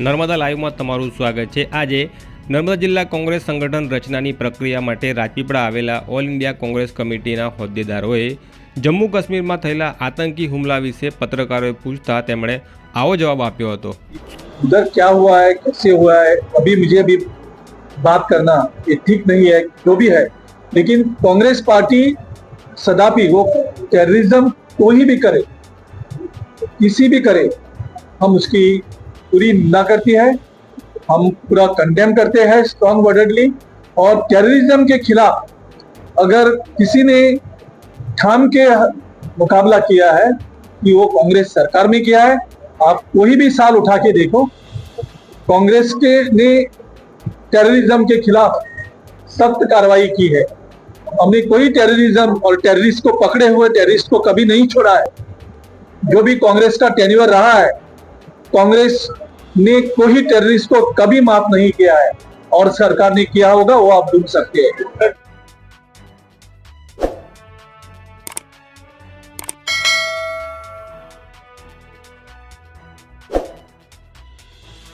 નર્મદા લાઈવમાં તમારું સ્વાગત છે આજે નર્મદા જિલ્લા કોંગ્રેસ સંગઠન રચનાની પ્રક્રિયા માટે રાજપીપળા આવેલા ઓલ ઇન્ડિયા કોંગ્રેસ કમિટીના હોદ્દેદારોએ જમ્મુ કાશ્મીરમાં થયેલા આતંકી હુમલા વિશે પત્રકારોએ પૂછતા તેમણે આવો જવાબ આપ્યો હતો उधर क्या हुआ है कैसे हुआ है अभी मुझे अभी बात करना ये ठीक नहीं है जो भी है लेकिन कांग्रेस पार्टी सदापि वो टेररिज्म कोई भी करे किसी भी करे हम उसकी पूरी निंदा करती है। हम पूरा कंडेम करते हैं स्ट्रॉन्ग वर्डेडली और टेररिज्म के खिलाफ अगर किसी ने ठाम के मुकाबला किया है कि वो कांग्रेस सरकार में किया है, आप कोई भी साल उठा के देखो, कांग्रेस के ने टेररिज्म के खिलाफ सख्त कार्रवाई की है। हमने कोई टेररिज्म और टेररिस्ट को पकड़े हुए टेररिस्ट को कभी नहीं छोड़ा है। जो भी कांग्रेस का टेन्यूअर रहा है, कांग्रेस ने कोई टेररिस्ट को कभी माफ़ नहीं किया है। और सरकार ने किया होगा, वो आप ढूंढ सकते हैं।